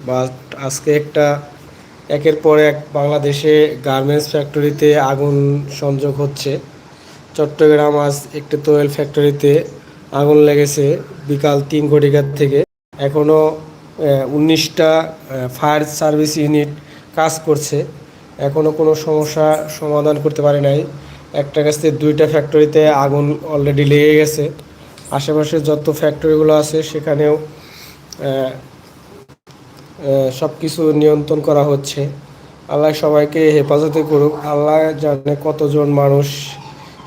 But আজকে একটা একের পর এক বাংলাদেশে গার্মেন্টস ফ্যাক্টরিতে আগুন সংযোগ হচ্ছে। চট্টগ্রাম আজ একটি তৈল ফ্যাক্টরিতে আগুন লেগেছে বিকাল তিন ঘটিকার থেকে। এখনও উনিশটা ফায়ার সার্ভিস ইউনিট কাজ করছে। এখনও কোনো সমস্যা সমাধান করতে পারে নাই। একটা কাছ দুইটা ফ্যাক্টরিতে আগুন অলরেডি লেগে গেছে। আশেপাশে যত ফ্যাক্টরিগুলো আছে সেখানেও সব কিছু নিয়ন্ত্রণ করা হচ্ছে। আল্লাহ সবাইকে হেফাজতে করুক। আল্লাহ জানে কতজন মানুষ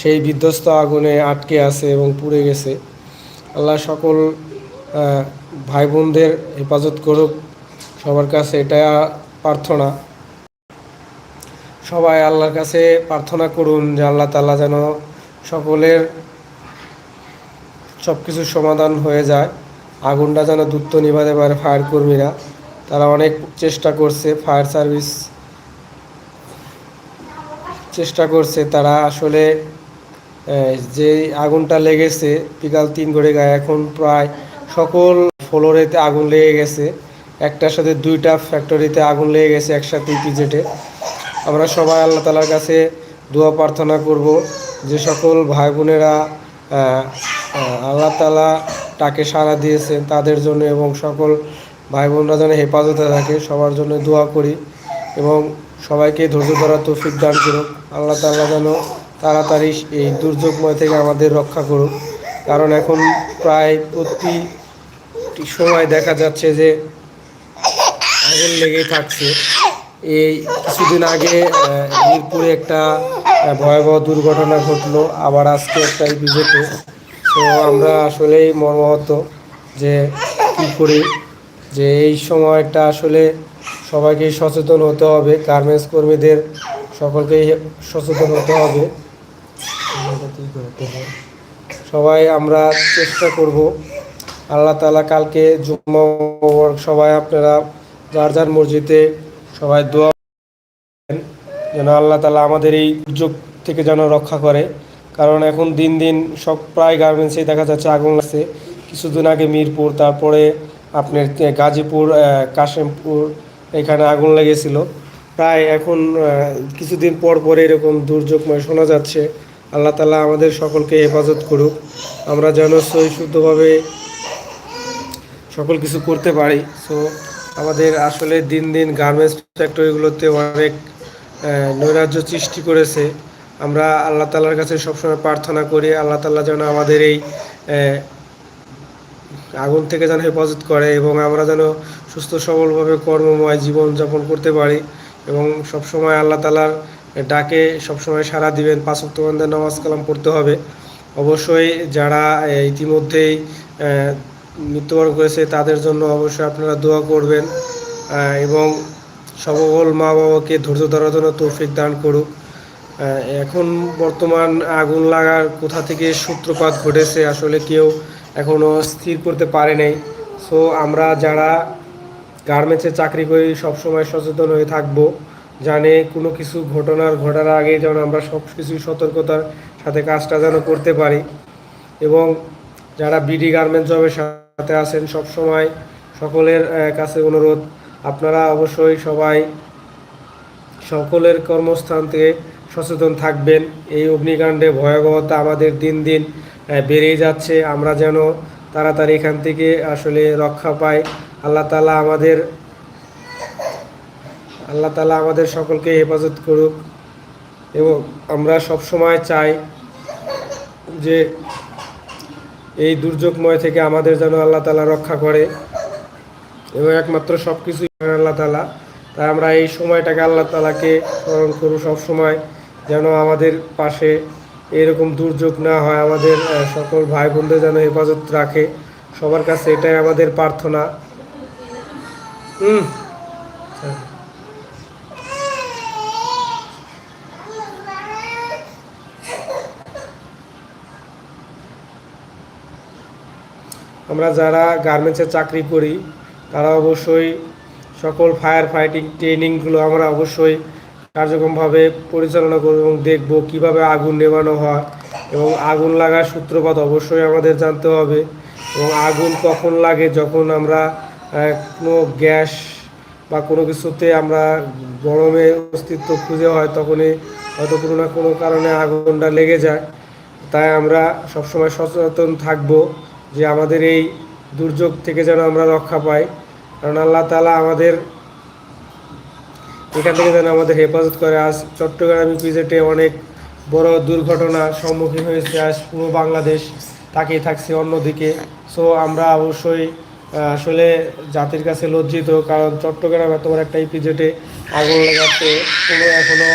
সেই বিধ্বস্ত আগুনে আটকে আছে এবং পুড়ে গেছে। আল্লাহ সকল ভাই বোনদের হেফাজত করুক। সবার কাছে এটা প্রার্থনা। সবাই আল্লাহর কাছে প্রার্থনা করুন যে আল্লাহ তাআলা যেন সকলের সব কিছুর সমাধান হয়ে যায়। আগুনটা যেন দ্রুত নিভাতে পারে ফায়ার কর্মীরা তারা অনেক চেষ্টা করছে, ফায়ার সার্ভিস চেষ্টা করছে। তারা আসলে যে আগুনটা লেগেছে, বিকাল তিন ঘরে গায়ে, এখন প্রায় সকল ফ্লোরেতে আগুন লেগে গেছে। একটার সাথে দুইটা ফ্যাক্টরিতে আগুন লেগে গেছে একসাথে পিজেটে আমরা সবাই আল্লাহ তালার কাছে দোয়া প্রার্থনা করব যে সকল ভাই বোনেরা আল্লাহ তালা তাকে সাড়া দিয়েছেন তাদের জন্য এবং সকল ভাই বোনরা যেন হেফাজতে থাকে, সবার জন্য দোয়া করি এবং সবাইকে ধৈর্য ধরার তৌফিক দান করুক। আল্লাহ তাল্লাহ যেন তাড়াতাড়ি এই দুর্যোগময় থেকে আমাদের রক্ষা করুক। কারণ এখন প্রায় প্রতি সময় দেখা যাচ্ছে যে আগুন লেগেই থাকছে। এই কিছুদিন আগে মিরপুরে একটা ভয়াবহ দুর্ঘটনা ঘটলো। আবার আজকে একটা বিজেপি তো আমরা আসলেই মর্মাহত যে কী করি। যে এই সময়টা আসলে সবাইকে সচেতন হতে হবে, গার্মেন্টস কর্মীদের সকলকেই সচেতন হতে হবে। সবাই আমরা চেষ্টা করব। আল্লাহ তালা কালকে জুম্মা সবাই আপনারা যার যার মসজিদে সবাই দোয়া যেন আল্লাহ তালা আমাদের এই দুর্যোগ থেকে যেন রক্ষা করে। কারণ এখন দিন দিন সব প্রায় গার্মেন্টসেই দেখা যাচ্ছে আগুন আছে কিছুদিন আগে মিরপুর, তারপরে আপনার গাজীপুর কাশিমপুর, এখানে আগুন লেগেছিল। প্রায় এখন কিছুদিন পর পর এরকম দুর্যোগময় শোনা যাচ্ছে। আল্লাহ তালা আমাদের সকলকে হেফাজত করুক। আমরা যেন সহি শুদ্ধভাবে সকল কিছু করতে পারি। সো, আমাদের আসলে দিন দিন গার্মেন্টস ফ্যাক্টরিগুলোতে অনেক নৈরাজ্য সৃষ্টি করেছে। আমরা আল্লাহ তালার কাছে সবসময় প্রার্থনা করি, আল্লাহ তাল্লাহ যেন আমাদের এই আগুন থেকে যেন হেফাজত করে এবং আমরা যেন সুস্থ, সবলভাবে কর্মময় জীবন যাপন করতে পারি এবং সবসময় আল্লাহ তালার ডাকে সবসময় সাড়া দিবেন। পাঁচ পাঁচক্তবন্ধের নামাজ কালাম পড়তে হবে। অবশ্যই যারা ইতিমধ্যেই মৃত্যুবরণ করেছে, তাদের জন্য অবশ্যই আপনারা দোয়া করবেন এবং সকল মা বাবাকে ধৈর্য ধরার জন্য তৌফিক দান করুক। এখন বর্তমান আগুন লাগার কোথা থেকে সূত্রপাত ঘটেছে, আসলে কেউ এখনও স্থির করতে পারে নাই। সো আমরা যারা গার্মেন্টসে চাকরি করি, সবসময় সচেতন হয়ে থাকব। জানে কোনো কিছু ঘটনার ঘটার আগে যেন আমরা সব কিছু সতর্কতার সাথে কাজটা যেন করতে পারি। এবং যারা বিডি গার্মেন্ট জবের সাথে আছেন সব সময় সকলের কাছে অনুরোধ, আপনারা অবশ্যই সবাই সকলের কর্মস্থান থেকে সচেতন থাকবেন। এই অগ্নিকাণ্ডে ভয়াবহতা আমাদের দিন দিন বেড়েই যাচ্ছে। আমরা যেন তাড়াতাড়ি এখান থেকে আসলে রক্ষা পাই। আল্লাহ তালা আমাদের, আল্লাহ তালা আমাদের সকলকে হেফাজত করুক। এবং আমরা সব সময় চাই যে এই দুর্যোগময় থেকে আমাদের যেন আল্লাহ তালা রক্ষা করে। এবং একমাত্র সব কিছুই আল্লাহ তালা তাই আমরা এই সময়টাকে আল্লাহ তালাকে স্মরণ করব সব সময় যেন আমাদের পাশে এরকম দুর্যোগ না হয়, আমাদের সকল ভাই বোনদের যেন হেফাজত রাখে। সবার কাছে এটাই আমাদের প্রার্থনা। হুম আমরা যারা গার্মেন্টসে চাকরি করি, তারা অবশ্যই সকল ফায়ার ফাইটিং ট্রেনিংগুলো আমরা অবশ্যই কার্যক্রমভাবে পরিচালনা করব এবং দেখব কীভাবে আগুন নেভানো হয় এবং আগুন লাগার সূত্রপাত অবশ্যই আমাদের জানতে হবে এবং আগুন কখন লাগে যখন আমরা কোনো গ্যাস বা কোনো কিছুতে আমরা গরমে অস্তিত্ব খুঁজে হয় তখনই হয়তো কোনো না কোনো কারণে আগুনটা লেগে যায়। তাই আমরা সবসময় সচেতন থাকব যে আমাদের এই দুর্যোগ থেকে যেন আমরা রক্ষা পাই। কারণ আল্লাহ তালা আমাদের এখান থেকে যেন আমাদের হেফাজত করে। আজ চট্টগ্রাম পিজেটে অনেক বড় দুর্ঘটনার সম্মুখীন হয়েছে আজ পুরো বাংলাদেশ, তাকিয়ে থাকছে অন্যদিকে। সো আমরা অবশ্যই আসলে জাতির কাছে লজ্জিত, কারণ চট্টগ্রাম এত বড় একটা ইপিজেটে আগুন লাগাতে কোনো এখনও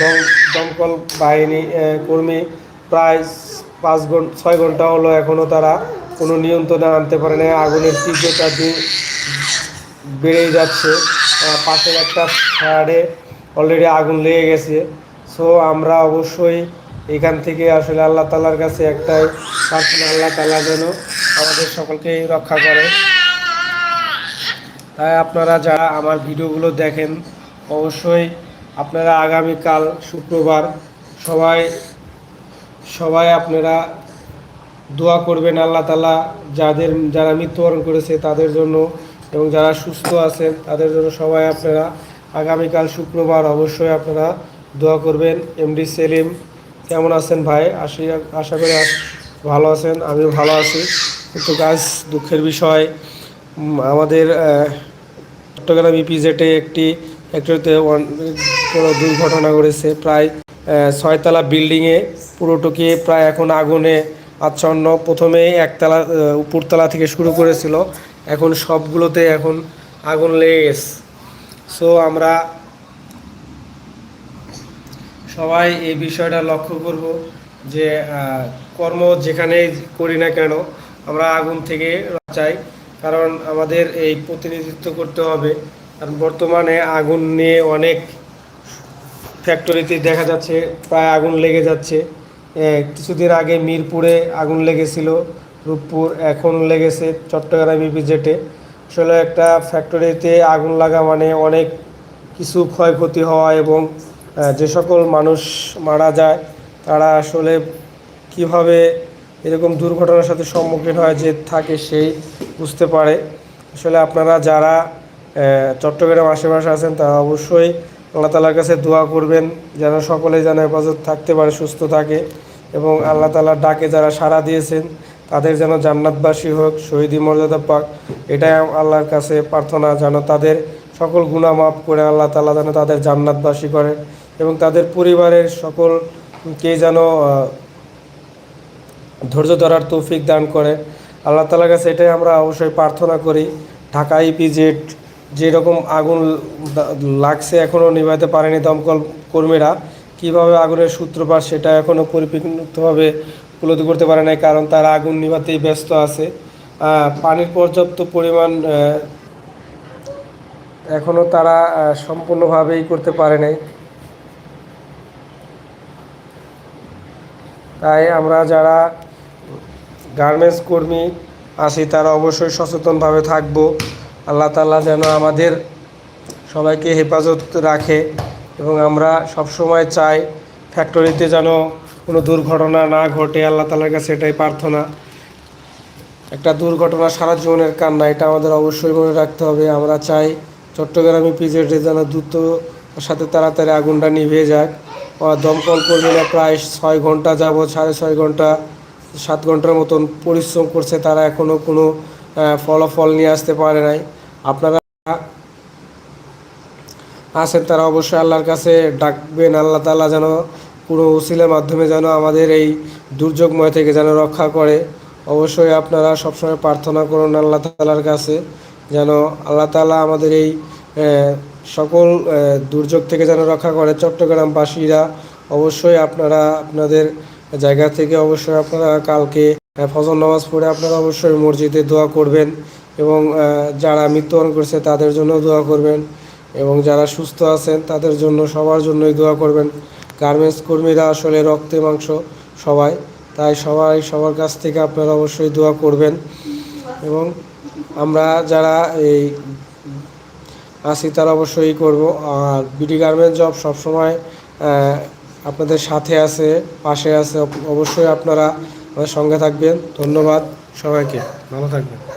দম, দমকল বাহিনী কর্মী প্রায় পাঁচ ঘণ্টা ছয় ঘণ্টা হলো এখনও তারা কোনো নিয়ন্ত্রণে আনতে পারে না আগুনের তীব্রতা বেড়েই যাচ্ছে। পাশের একটা ফায়ারে অলরেডি আগুন লেগে গেছে। সো আমরা অবশ্যই এখান থেকে আসলে আল্লাহ তালার কাছে একটাই প্রার্থনা, আল্লাহ তালা যেন আমাদের সকলকেই রক্ষা করে। তাই আপনারা যারা আমার ভিডিওগুলো দেখেন, অবশ্যই আপনারা আগামীকাল শুক্রবার সবাই সবাই আপনারা দোয়া করবেন আল্লাহ তালা যাদের, যারা মৃত্যুবরণ করেছে তাদের জন্য এবং যারা সুস্থ আছেন, তাদের জন্য সবাই আপনারা আগামীকাল শুক্রবার অবশ্যই আপনারা দোয়া করবেন। এমডি সেলিম, কেমন আছেন ভাই? আশি, আশা করি আস- ভালো আছেন, আমিও ভালো আছি। কিন্তু গাছ দুঃখের বিষয় আমাদের চট্টগ্রাম ইপিজেটে একটি ফ্যাক্টরিতে কোনো দুর্ঘটনা ঘটেছে। প্রায় ছয়তলা বিল্ডিংয়ে পুরোটুকি প্রায় এখন আগুনে আচ্ছন্ন। প্রথমে একতলা উপরতলা থেকে শুরু করেছিল। এখন সবগুলোতে এখন আগুন লেগে গেছে। সো আমরা সবাই এই বিষয়টা লক্ষ্য করব যে কর্ম যেখানে করি না কেন, আমরা আগুন থেকে চাই কারণ আমাদের এই প্রতিনিধিত্ব করতে হবে। কারণ বর্তমানে আগুন নিয়ে অনেক ফ্যাক্টরিতে দেখা যাচ্ছে, প্রায় আগুন লেগে যাচ্ছে। কিছুদিন আগে মিরপুরে আগুন লেগেছিল। রূপপুর এখন লেগেছে চট্টগ্রাম ইপিজেটে আসলে একটা ফ্যাক্টরিতে আগুন লাগা মানে অনেক কিছু ক্ষয়ক্ষতি হওয়া এবং যে সকল মানুষ মারা যায়, তারা আসলে কীভাবে এরকম দুর্ঘটনার সাথে সম্মুখীন হয় যে থাকে সেই বুঝতে পারে। আসলে আপনারা যারা চট্টগ্রাম আশেপাশে আছেন, তারা অবশ্যই আল্লাহ তালার কাছে দোয়া করবেন, যেন সকলে যেন হেফাজত থাকতে পারে, সুস্থ থাকে এবং আল্লাহ তালার ডাকে যারা সাড়া দিয়েছেন তাদের যেন জান্নাতবাসী হোক, শহীদি মর্যাদা পাক, এটাই আল্লাহর কাছে প্রার্থনা, যেন তাদের সকল গুণা মাফ করে আল্লাহ তালা যেন তাদের জান্নাতবাসী করে এবং তাদের পরিবারের সকলকে যেন ধৈর্য ধরার তৌফিক দান করে। আল্লাহ তালার কাছে এটাই আমরা অবশ্যই প্রার্থনা করি। ঢাকা ইপিজেড যেরকম আগুন লাগছে এখনও নিভাতে পারেনি দমকল কর্মীরা, কীভাবে আগুনের সূত্রপাত সেটা এখনও পরিপূর্ণভাবে উপলব্ধি করতে পারে নাই, কারণ তারা আগুন নিভাতেই ব্যস্ত আছে। পানির পর্যাপ্ত পরিমাণ এখনও তারা সম্পূর্ণভাবেই করতে পারে নাই। তাই আমরা যারা গার্মেন্টস কর্মী আছি, তারা অবশ্যই সচেতনভাবে থাকব। আল্লাহ তাআলা যেন আমাদের সবাইকে হেফাজত রাখে এবং আমরা সবসময় চাই ফ্যাক্টরিতে যেন কোনো দুর্ঘটনা না ঘটে, আল্লাহ তালার কাছে এটাই প্রার্থনা। একটা দুর্ঘটনা সারা জীবনের কান্না, এটা আমাদের অবশ্যই মনে রাখতে হবে। আমরা চাই চট্টগ্রামে পিজেডে যেন দ্রুত সাথে তাড়াতাড়ি আগুনটা নিভে যাক। দমকল কর্মীরা প্রায় ছয় ঘণ্টা যাবৎ, সাড়ে ছয় ঘণ্টা, সাত ঘণ্টার মতন পরিশ্রম করছে। তারা এখনও কোনো ফলাফল নিয়ে আসতে পারে নাই। আপনারা আছেন, তারা অবশ্যই আল্লাহর কাছে ডাকবেন। আল্লাহ তালা যেন কোনো উসিলের মাধ্যমে যেন আমাদের এই দুর্যোগময় থেকে যেন রক্ষা করে। অবশ্যই আপনারা সবসময় প্রার্থনা করুন আল্লাহ তাআলার কাছে, যেন আল্লাহ তাআলা আমাদের এই সকল দুর্যোগ থেকে যেন রক্ষা করে। চট্টগ্রামবাসীরা অবশ্যই আপনারা আপনাদের জায়গা থেকে অবশ্যই আপনারা কালকে ফজর নামাজ পড়ে আপনারা অবশ্যই মসজিদে দোয়া করবেন এবং যারা মৃত্যুবরণ করছে তাদের জন্য দোয়া করবেন এবং যারা সুস্থ আছেন তাদের জন্য সবার জন্যই দোয়া করবেন। গার্মেন্টস কর্মীরা আসলে রক্তে মাংস সবাই। তাই সবাই, সবার কাছ থেকে আপনারা অবশ্যই দোয়া করবেন। এবং আমরা যারা এই আছি তারা অবশ্যই করব। আর বিডি গার্মেন্ট জব সবসময় আপনাদের সাথে আছে, পাশে আছে। অবশ্যই আপনারা আমাদের সঙ্গে থাকবেন। ধন্যবাদ সবাইকে। ভালো থাকবেন।